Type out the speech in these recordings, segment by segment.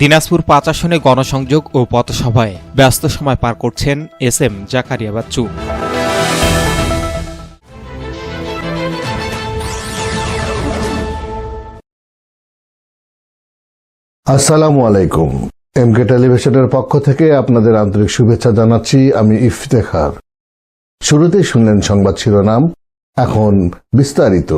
দিনাজপুর পাঁচ আসনে গণসংযোগ ও পথসভায় ব্যস্ত সময় পার করছেন এস এম জাকারিয়া বাচ্চু। আসসালামু আলাইকুম। এমকে টেলিভিশনের পক্ষ থেকে আপনাদের আন্তরিক শুভেচ্ছা জানাচ্ছি আমি ইফতেখার। শুরুতেই শুনলেন সংবাদ শিরোনাম এখন বিস্তারিত।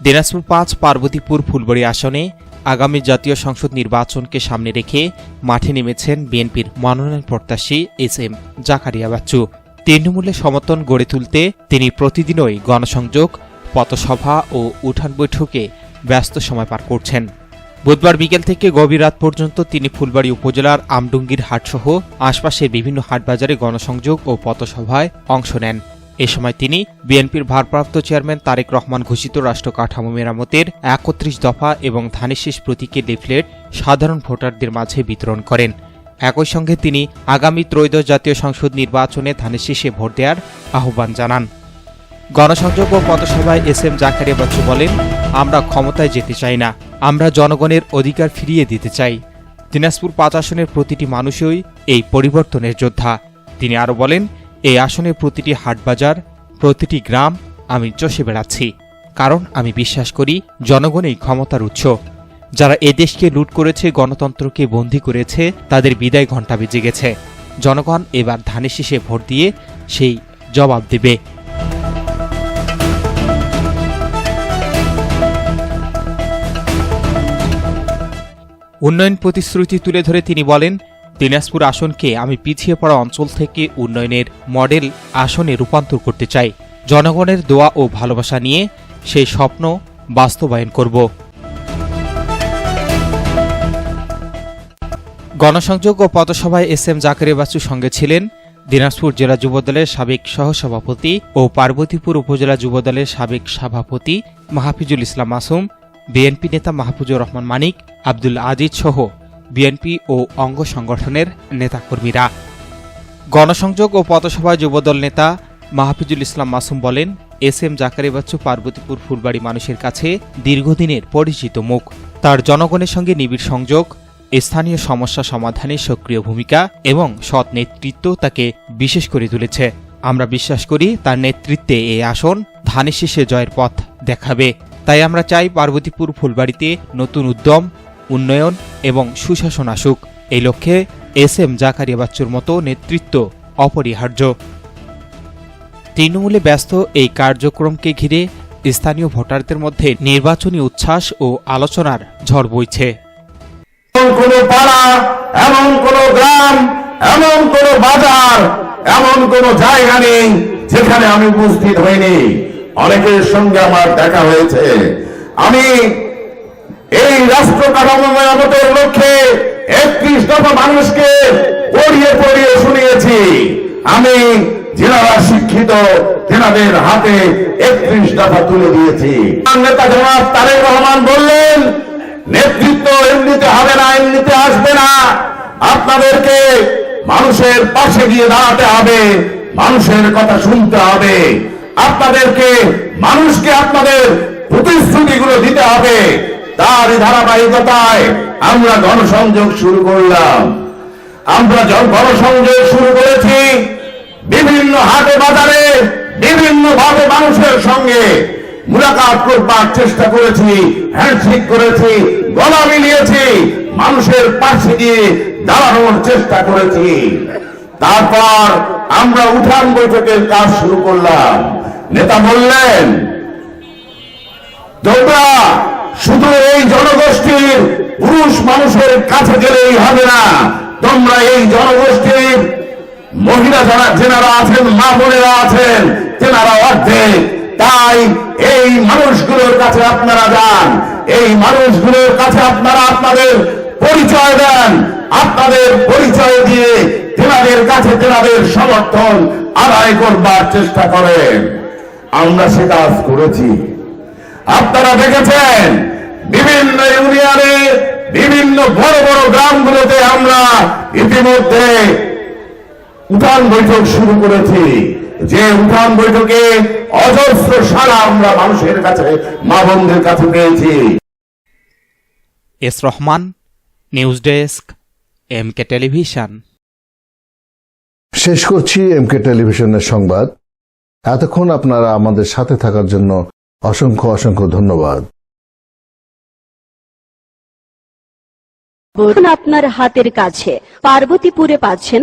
দিনাজপুর পাঁচ পার্বতীপুর ফুলবাড়ি আসনে আগামী জাতীয় সংসদ নির্বাচনকে সামনে রেখে মাঠে নেমেছেন বিএনপির মনোনয়ন প্রত্যাশী এস এম জাকারিয়া বাচ্চু। তৃণমূলের সমর্থন গড়ে তুলতে তিনি প্রতিদিনই গণসংযোগ, পথসভা ও উঠান বৈঠকে ব্যস্ত সময় পার করছেন। বুধবার বিকেল থেকে গভীর রাত পর্যন্ত তিনি ফুলবাড়ি উপজেলার আমডুঙ্গির হাটসহ আশপাশের বিভিন্ন হাটবাজারে গণসংযোগ ও পথসভায় অংশ নেন। এ সময় তিনি বিএনপির ভারপ্রাপ্ত চেয়ারম্যান তারেক রহমান ঘোষিত রাষ্ট্র কাঠামো মেরামতের একত্রিশ দফা এবং ধানের শীষ প্রতীকের লিফলেট সাধারণ ভোটারদের মাঝে বিতরণ করেন। একই সঙ্গে তিনি আগামী ত্রয়োদশ জাতীয় সংসদ নির্বাচনে ধানের শীষে ভোট দেওয়ার আহ্বান জানান। গণসংযোগ ও পথসভায় এস এম জাকারিয়া বাচ্চু বলেন, আমরা ক্ষমতায় যেতে চাই না। আমরা জনগণের অধিকার ফিরিয়ে দিতে চাই। দিনাজপুর পাঁচ আসনের প্রতিটি মানুষই এই পরিবর্তনের যোদ্ধা। তিনি আরও বলেন এই আসনের প্রতিটি হাটবাজার, প্রতিটি গ্রাম আমি চষে বেড়াচ্ছি। কারণ আমি বিশ্বাস করি জনগণই ক্ষমতার উৎস। যারা এ দেশকে লুট করেছে, গণতন্ত্রকে বন্দী করেছে, তাদের বিদায় ঘণ্টা বেজে গেছে। জনগণ এবার ধানের শীষে ভোট দিয়ে সেই জবাব দেবে। উন্নয়ন প্রতিশ্রুতি তুলে ধরে তিনি বলেন দিনাজপুর আসনকে আমি পিছিয়ে পড়া অঞ্চল থেকে উন্নয়নের মডেল আসনে রূপান্তর করতে চাই। জনগণের দোয়া ও ভালোবাসা নিয়ে সেই স্বপ্ন বাস্তবায়ন করব। গণসংযোগ ও পথসভায় এস এম জাকারে বাসুর সঙ্গে ছিলেন দিনাজপুর জেলা যুবদলের সাবেক সহসভাপতি ও পার্বতীপুর উপজেলা যুবদলের সাবেক সভাপতি মাহফিজুল ইসলাম মাসুম, বিএনপি নেতা মাহফুজুর রহমান মানিক, আব্দুল আজিজ সহ বিএনপি ও অঙ্গ সংগঠনের নেতাকর্মীরা। গণসংযোগ ও পথসভায় যুবদল নেতা মাহফিজুল ইসলাম মাসুম বলেন, এস এম জাকারি বাচ্চু পার্বতীপুর ফুলবাড়ি মানুষের কাছে দীর্ঘদিনের পরিচিত মুখ। তার জনগণের সঙ্গে নিবিড় সংযোগ, স্থানীয় সমস্যা সমাধানে সক্রিয় ভূমিকা এবং সৎ নেতৃত্ব তাকে বিশেষ করে তুলেছে। আমরা বিশ্বাস করি তার নেতৃত্বে এই আসন ধানের শীষে জয়ের পথ দেখাবে। তাই আমরা চাই পার্বতীপুর ফুলবাড়িতে নতুন উদ্যম উন্নয়ন এবং সুশাসন আসুক। এই লক্ষ্যে এস এম জাকারিয়া বাচ্চুর মতো নেতৃত্ব অপরিহার্য। তৃণমূলে ব্যস্ত এই কার্যক্রমকে ঘিরে স্থানীয় ভোটারদের মধ্যে নির্বাচনী উচ্ছ্বাস ও আলোচনার ঝড় বইছে। কোন পাড়া, এমন কোন গ্রাম, এমন কোন বাজার, এমন কোন জায়গা নেই যেখানে আমি উপস্থিত হইনি। অনেকের সঙ্গে আমার দেখা হয়েছে। আমি এই রাষ্ট্র কাঠামো মেরামতের লক্ষ্যে একত্রিশ দফা মানুষকে পড়িয়ে পড়িয়ে শুনিয়েছি। আমি যারা শিক্ষিত, তেনাদের হাতে একত্রিশ দফা তুলে দিয়েছি। নেতা জনাব তারেক রহমান বললেন, নেতৃত্ব এমনিতে হবে না, এমনিতে আসবে না। আপনাদেরকে মানুষের পাশে গিয়ে দাঁড়াতে হবে, মানুষের কথা শুনতে হবে। আপনাদেরকে, মানুষকে আপনাদের প্রতিশ্রুতিগুলো দিতে হবে। তার ধারাবাহিকতায় আমরা গণসংযোগ শুরু করলাম। আমরা যখন গণসংযোগ শুরু করেছি, বিভিন্ন হাটে বাজারে বিভিন্ন ভাবে মানুষের সঙ্গে মুলাকাত করবার চেষ্টা করেছি, হ্যান্ডশেক করেছি, গলা মিলিয়েছি, মানুষের পাশে গিয়ে দাঁড়ানোর চেষ্টা করেছি। তারপর আমরা উঠান বৈঠকের কাজ শুরু করলাম। নেতা বললেন, তোমরা শুধু এই জনগোষ্ঠীর পুরুষ মানুষের কাছে গেলেই হবে না। তোমরা এই জনগোষ্ঠীর মহিলা যারা, যেনারা আছেন, মা বোনেরা আছেন, তেনারা অর্ধেক। তাই এই মানুষগুলোর কাছে আপনারা যান। এই মানুষগুলোর কাছে আপনারা আপনাদের পরিচয় দেন। আপনাদের পরিচয় দিয়ে তেনাদের কাছে তেনাদের সমর্থন আদায় করবার চেষ্টা করেন। আমরা সে কাজ করেছি। আপনারা দেখেছেন বিভিন্ন ইউনিয়নে বিভিন্ন বড় বড় গ্রামগুলোতে আমরা ইতিমধ্যে উঠান বৈঠক শুরু করেছি। যে উঠান বৈঠকে অজস্র সারা আমরা মানুষের কাছে মা বোনদের কাছে পেয়েছি। S Rahman news desk M K television. শেষ করছি এম কে টেলিভিশনের সংবাদ। এতক্ষণ আপনারা আমাদের সাথে থাকার জন্য অসংখ্য অসংখ্য ধন্যবাদ। আপনার হাতের কাছে পার্বতীপুরে পাচ্ছেন